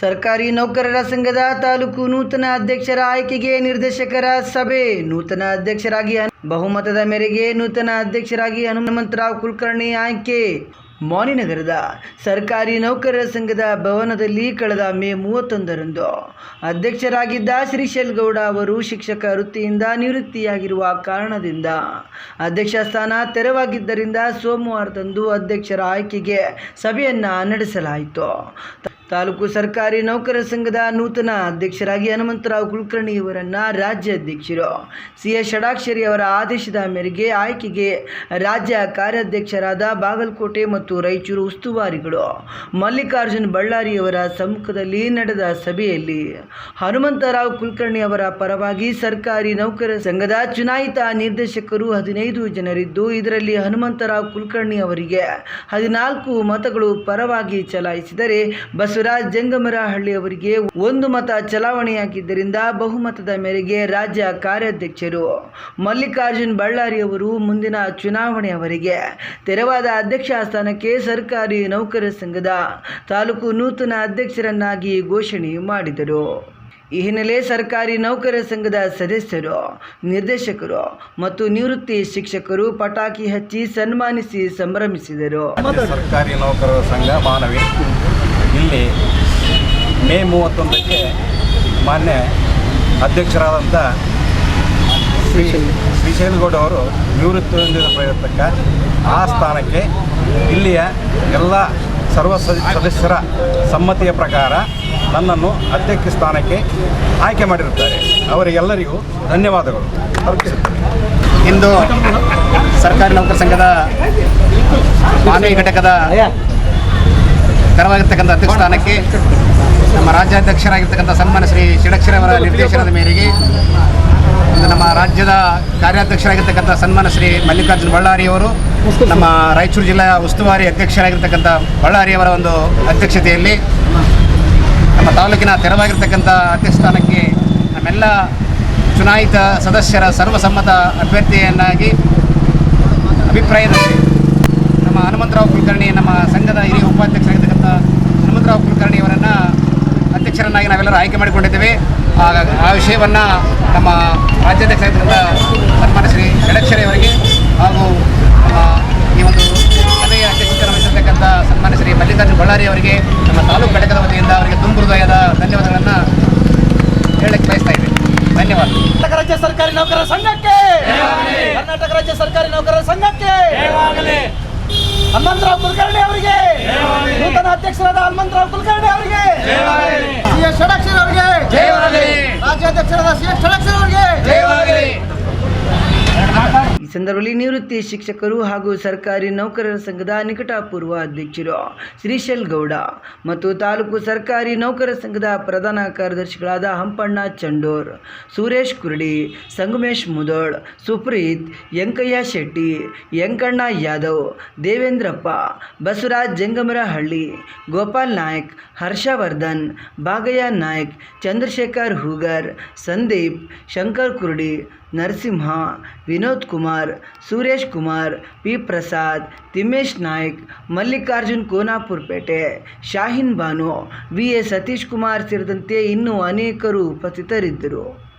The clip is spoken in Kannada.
ಸರ್ಕಾರಿ ನೌಕರರ ಸಂಘದ ತಾಲೂಕು ನೂತನ ಅಧ್ಯಕ್ಷರ ಆಯ್ಕೆಗೆ ನಿರ್ದೇಶಕರ ಸಭೆ. ನೂತನ ಅಧ್ಯಕ್ಷರಾಗಿ ಬಹುಮತದ ಮೇರೆಗೆ ನೂತನ ಅಧ್ಯಕ್ಷರಾಗಿ ಹನುಮಂತರಾವ್ ಕುಲಕರ್ಣಿ ಆಯ್ಕೆ. ಮಾನಿನಗರದ ಸರ್ಕಾರಿ ನೌಕರರ ಸಂಘದ ಭವನದಲ್ಲಿ ಕಳೆದ ಮೇ ಮೂವತ್ತೊಂದರಂದು ಅಧ್ಯಕ್ಷರಾಗಿದ್ದ ಶ್ರೀಶೈಲ್ ಗೌಡ ಅವರು ಶಿಕ್ಷಕ ವೃತ್ತಿಯಿಂದ ನಿವೃತ್ತಿಯಾಗಿರುವ ಕಾರಣದಿಂದ ಅಧ್ಯಕ್ಷ ಸ್ಥಾನ ತೆರವಾಗಿದ್ದರಿಂದ ಸೋಮವಾರದಂದು ಅಧ್ಯಕ್ಷರ ಆಯ್ಕೆಗೆ ಸಭೆಯನ್ನು ನಡೆಸಲಾಯಿತು. ತಾಲೂಕು ಸರ್ಕಾರಿ ನೌಕರರ ಸಂಘದ ನೂತನ ಅಧ್ಯಕ್ಷರಾಗಿ ಹನುಮಂತರಾವ್ ಕುಲಕರ್ಣಿಯವರನ್ನು ರಾಜ್ಯ ಅಧ್ಯಕ್ಷರು ಸಿ ಎಸ್ ಷಡಾಕ್ಷರಿ ಅವರ ಆದೇಶದ ಮೇರೆಗೆ ಆಯ್ಕೆಗೆ ರಾಜ್ಯ ಕಾರ್ಯಾಧ್ಯಕ್ಷರಾದ ಬಾಗಲಕೋಟೆ ಮತ್ತು ರಾಯಚೂರು ಉಸ್ತುವಾರಿಗಳು ಮಲ್ಲಿಕಾರ್ಜುನ್ ಬಳ್ಳಾರಿಯವರ ಸಮ್ಮುಖದಲ್ಲಿ ನಡೆದ ಸಭೆಯಲ್ಲಿ ಹನುಮಂತರಾವ್ ಕುಲಕರ್ಣಿ ಅವರ ಪರವಾಗಿ ಸರ್ಕಾರಿ ನೌಕರರ ಸಂಘದ ಚುನಾಯಿತ ನಿರ್ದೇಶಕರು ಹದಿನೈದು ಜನರಿದ್ದು, ಇದರಲ್ಲಿ ಹನುಮಂತರಾವ್ ಕುಲಕರ್ಣಿ ಅವರಿಗೆ ಹದಿನಾಲ್ಕು ಮತಗಳು ಪರವಾಗಿ ಚಲಾಯಿಸಿದರೆ ಬಸವರಾಜ್ ಜಂಗಮರಹಳ್ಳಿ ಅವರಿಗೆ ಒಂದು ಮತ ಚಲಾವಣೆಯಾಗಿದ್ದರಿಂದ ಬಹುಮತದ ಮೇರೆಗೆ ರಾಜ್ಯ ಕಾರ್ಯಾಧ್ಯಕ್ಷರು ಮಲ್ಲಿಕಾರ್ಜುನ್ ಬಳ್ಳಾರಿ ಅವರು ಮುಂದಿನ ಚುನಾವಣೆಯವರೆಗೆ ತೆರವಾದ ಅಧ್ಯಕ್ಷ ಸ್ಥಾನಕ್ಕೆ ಸರ್ಕಾರಿ ನೌಕರರ ಸಂಘದ ತಾಲೂಕು ನೂತನ ಅಧ್ಯಕ್ಷರನ್ನಾಗಿ ಘೋಷಣೆ ಮಾಡಿದರು. ಈ ಹಿನ್ನೆಲೆ ಸರ್ಕಾರಿ ನೌಕರರ ಸಂಘದ ಸದಸ್ಯರು, ನಿರ್ದೇಶಕರು ಮತ್ತು ನಿವೃತ್ತಿ ಶಿಕ್ಷಕರು ಪಟಾಕಿ ಹಚ್ಚಿ ಸನ್ಮಾನಿಸಿ ಸಂಭ್ರಮಿಸಿದರು. ಸರ್ಕಾರಿ ನೌಕರರ ಸಂಘ ಮಾನವಿ ಇಲ್ಲಿ ಮೇ ಮೂವತ್ತೊಂದಕ್ಕೆ ಮಾನ್ಯ ಅಧ್ಯಕ್ಷರಾದಂಥ ಶ್ರೀ ಶ್ರೀಶೈಲಗೌಡ ಅವರು ನಿವೃತ್ತಿ ಪ್ರಯತ್ನಕ್ಕೆ ಆ ಸ್ಥಾನಕ್ಕೆ ಇಲ್ಲಿಯ ಎಲ್ಲ ಸರ್ವ ಸದಸ್ಯರ ಸಮ್ಮತಿಯ ಪ್ರಕಾರ ನನ್ನನ್ನು ಅಧ್ಯಕ್ಷ ಸ್ಥಾನಕ್ಕೆ ಆಯ್ಕೆ ಮಾಡಿರುತ್ತಾರೆ. ಅವರಿಗೆಲ್ಲರಿಗೂ ಧನ್ಯವಾದಗಳು. ಇಂದು ಸರ್ಕಾರಿ ನೌಕರ ಸಂಘದ ಮಾನವಿ ಘಟಕದ ತೆರವಾಗಿರ್ತಕ್ಕಂಥ ಅಧ್ಯಕ್ಷ ಸ್ಥಾನಕ್ಕೆ ನಮ್ಮ ರಾಜ್ಯಾಧ್ಯಕ್ಷರಾಗಿರ್ತಕ್ಕಂಥ ಸನ್ಮಾನ ಶ್ರೀ ಷಡಕ್ಷರ ಅವರ ನಿರ್ದೇಶನದ ಮೇರೆಗೆ ನಮ್ಮ ರಾಜ್ಯದ ಕಾರ್ಯಾಧ್ಯಕ್ಷರಾಗಿರ್ತಕ್ಕಂಥ ಸನ್ಮಾನ ಶ್ರೀ ಮಲ್ಲಿಕಾರ್ಜುನ ಬಳ್ಳಾರಿಯವರು ನಮ್ಮ ರಾಯಚೂರು ಜಿಲ್ಲಾ ಉಸ್ತುವಾರಿ ಅಧ್ಯಕ್ಷರಾಗಿರ್ತಕ್ಕಂಥ ಬಳ್ಳಾರಿಯವರ ಒಂದು ಅಧ್ಯಕ್ಷತೆಯಲ್ಲಿ ನಮ್ಮ ತಾಲೂಕಿನ ತೆರವಾಗಿರ್ತಕ್ಕಂಥ ಅಧ್ಯಕ್ಷ ಸ್ಥಾನಕ್ಕೆ ನಮ್ಮೆಲ್ಲ ಚುನಾಯಿತ ಸದಸ್ಯರ ಸರ್ವಸಮ್ಮತ ಅಭ್ಯರ್ಥಿಯನ್ನಾಗಿ ಅಭಿಪ್ರಾಯದಲ್ಲಿ ನಮ್ಮ ಹನುಮಂತರಾವ್ ಕುಲಕರ್ಣಿ ನಮ್ಮ ಸಂಘದ ಹಿರಿಯ ಉಪಾಧ್ಯಕ್ಷರಾಗಿರ್ತಕ್ಕಂಥ ಹನುಮಂತರಾವ್ ಕುಲಕರ್ಣಿ ಅವರನ್ನು ನಾವೆಲ್ಲರೂ ಆಯ್ಕೆ ಮಾಡಿಕೊಂಡಿದ್ದೇವೆ. ಆ ಆ ವಿಷಯವನ್ನು ನಮ್ಮ ರಾಜ್ಯಾಧ್ಯಕ್ಷ ಸನ್ಮಾನ್ಯ ಶ್ರೀ ಷಡಕ್ಷರಿ ಅವರಿಗೆ ಹಾಗೂ ನಮ್ಮ ಈ ಒಂದು ಸಭೆಯ ಅಧ್ಯಕ್ಷತೆ ವಹಿಸಿರ್ತಕ್ಕಂಥ ಸನ್ಮಾನ್ಯ ಶ್ರೀ ಮಲ್ಲಿಕಾರ್ಜುನ ಬಳ್ಳಾರಿ ಅವರಿಗೆ ನಮ್ಮ ತಾಲೂಕು ಘಟಕದ ವತಿಯಿಂದ ಅವರಿಗೆ ತುಂಬ ಹೃದಯದ ಧನ್ಯವಾದಗಳನ್ನು ಹೇಳಕ್ಕೆ ಬಯಸ್ತಾ ಇದ್ದೀನಿ. ಧನ್ಯವಾದ. ಕರ್ನಾಟಕ ರಾಜ್ಯ ಸರ್ಕಾರಿ ನೌಕರರ ಸಂಘಕ್ಕೆ! ಕರ್ನಾಟಕ ರಾಜ್ಯ ಸರ್ಕಾರಿ ನೌಕರರ ಸಂಘಕ್ಕೆ! ಹನುಮಂತರಾವ್ ಕುಲಕರ್ಣಿ ಅವರಿಗೆ! ನೂತನ ಅಧ್ಯಕ್ಷರಾದ ಹನುಮಂತರಾವ್ ಕುಲಕರ್ಣಿ ಅವರಿಗೆ! ಸಿ ಎಸ್ ಷಡಕ್ಷರ ಅವರಿಗೆ ರಾಜ್ಯಾಧ್ಯಕ್ಷರಾದ ಸಿ ಎಸ್ ಷಡಕ್ಷರ ಅವರಿಗೆ ಈ ಸಂದರ್ಭದಲ್ಲಿ ನಿವೃತ್ತಿ ಶಿಕ್ಷಕರು ಹಾಗೂ ಸರ್ಕಾರಿ ನೌಕರರ ಸಂಘದ ನಿಕಟಪೂರ್ವ ಅಧ್ಯಕ್ಷರು ಶ್ರೀಶೈಲ್ ಗೌಡ ಮತ್ತು ತಾಲೂಕು ಸರ್ಕಾರಿ ನೌಕರರ ಸಂಘದ ಪ್ರಧಾನ ಕಾರ್ಯದರ್ಶಿಗಳಾದ Hampanna Chandur, Suresh Kuradi, Sangamesh Mudhol, Supreeth Yankayya Shetty Yankanna Yadav, Devendrappa, Basavaraj Jangamarahalli, Gopal Naik, Harshavardhan Bagayya Naik, Chandrashekar Hugar, Sandeep, Shankar Kurudi Narasimha, Vinod Kumar, Suresh Kumar, P Prasad, Thimmesh Naik, Mallikarjun Konapurpete Shaheen Banu, V A Satish Kumar ಸೇರಿದಂತೆ ಇನ್ನೂ ಅನೇಕರು ಉಪಸ್ಥಿತರಿದ್ದರು.